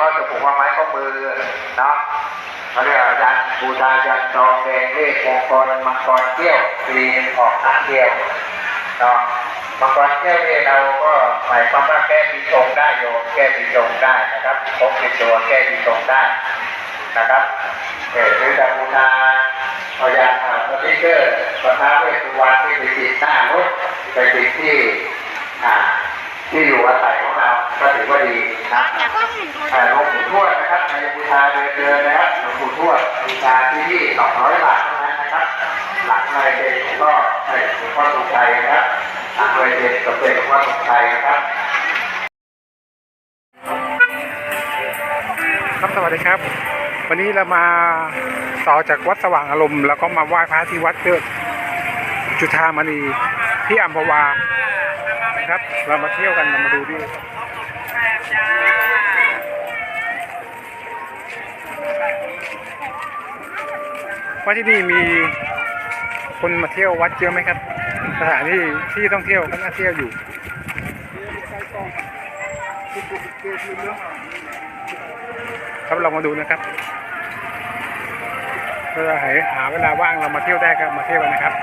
ก็จะผูกว่าไม้ข้อมือเนาะเขาเรียกว่ายันบูชายันทองแดงเลขมงคลมังกรเกี้ยวกรีนออกนักเกี้ยวเนาะมังกรเกี้ยวนี่เราก็หมายความว่าแก้ปีชงได้โยมแก้ปีชงได้นะครับพกติดตัวแก้ปีชงได้นะครับเออหรือจะบูชาเอายาอ่าสติ๊กเกอร์ประทับเวสสุวรรณที่ไปติดหน้ารถไปติดที่อ่าที่อยู่อาศัยของเราก็ถือ ว่าดีนะอ่หลวงปู่ทวดนะครับในบูชาเดือนเดือนนะครับหลวงปู่ทวดบูชาที่นี่สองร้อยบาทเท่านั้นนะครับ หลังเลยเด็กก็ให้หลวงพ่อตรงชัยนะครับหลังเลยเด็กก็เป็นหลวงพ่อตรงชัยนะครับครับสวัสดีครับ วันนี้เรามาต่อจากวัดสว่างอารมณ์แล้วก็มาไหว้พระที่วัดเกิดจุฑามณีที่อัมพวาครับ เรามาเที่ยวกันเรามาดูดิ ว่าที่นี่มีคนมาเที่ยววัดเยอะไหมครับ สถานที่ที่ท่องเที่ยวก็น่าเที่ยวอยู่ครับเรามาดูนะครับถ้าเราหาหาเวลาว่างเรามาเที่ยวได้ครับมาเที่ยวกันนะครับ